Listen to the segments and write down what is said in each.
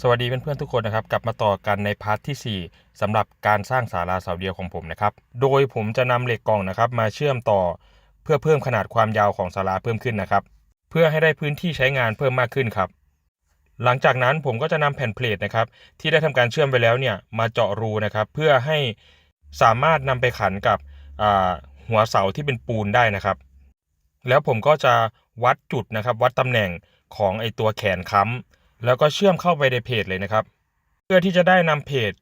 สวัสดีเพื่อนๆทุกคนนะครับกลับมาต่อกันในพาร์ทที่ 4สำหรับการสร้างศาลาเสาเดียวของผมนะครับโดยผมจะนำเหล็กกล่องนะครับ มาเชื่อมต่อเพื่อเพิ่มขนาดความยาวของศาลาเพิ่มขึ้นนะครับ เพื่อให้ได้พื้นที่ใช้งานเพิ่มมากขึ้นครับ หลังจากนั้นผมก็จะนำแผ่นเพลทนะครับ ที่ได้ทำการเชื่อมไปแล้วเนี่ยมาเจาะรูนะครับ เพื่อให้สามารถนำไปขันกับหัวเสาที่เป็นปูนได้นะครับ แล้วผมก็จะวัดจุดนะครับ วัดตำแหน่งของไอตัวแขนค้ำ แล้วก็เชื่อมเข้าไปในเพจเลยนะครับ เพื่อที่จะได้นำเพจ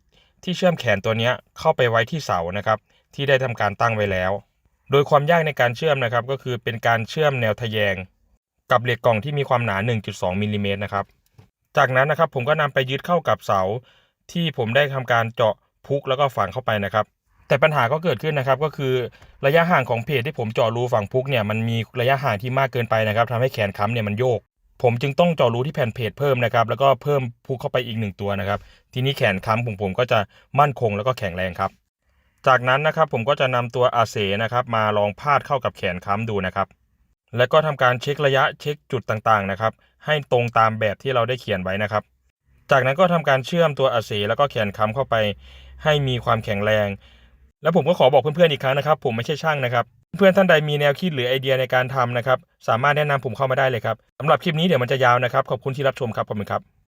ที่เชื่อมแขนตัวนี้เข้าไปไว้ที่เสานะครับ ที่ได้ทำการตั้งไว้แล้ว โดยความยากในการเชื่อมนะครับ ก็คือเป็นการเชื่อมแนวทะแยง กับเหล็กกล่องที่มีความหนา 1.2มิลลิเมตรนะครับ จากนั้นนะครับผมก็นำไปยึดเข้ากับเสา ที่ผมได้ทำการเจาะพุกแล้วก็ฝังเข้าไปนะครับ แต่ปัญหาก็เกิดขึ้นนะครับ ก็คือระยะห่างของเพจที่ผมเจาะรูฝังพุกเนี่ยมันมีระยะห่างที่มากเกินไปนะครับทำให้แขนค้ำเนี่ยมันโยก ผมจึงต้องเจาะรูที่แผ่นเพจเพิ่มนะครับ แล้วก็เพิ่มพุกเข้าไปอีกหนึ่งตัวนะครับ ทีนี้แขนค้ำของผมก็จะมั่นคงแล้วก็แข็งแรงครับ จากนั้นนะครับผมก็จะนำตัวอาเสนะครับมาลองพาดเข้ากับแขนค้ำดูนะครับ แล้วก็ทำการเช็คระยะเช็คจุดต่างๆนะครับ ให้ตรงตามแบบที่เราได้เขียนไว้นะครับ จากนั้นก็ทำการเชื่อมตัวอาเสแล้วก็แขนค้ำเข้าไป ให้มีความแข็งแรง แล้วผมก็ขอบอกเพื่อนๆอีกครั้งนะครับ ผมไม่ใช่ช่างนะครับ เพื่อนท่านใดมีแนวคิดหรือไอเดียในการทำนะครับ สามารถแนะนำผมเข้ามาได้เลยครับสำหรับคลิปนี้เดี๋ยวมันจะยาวนะครับ ขอบคุณที่รับชมครับขอบคุณครับ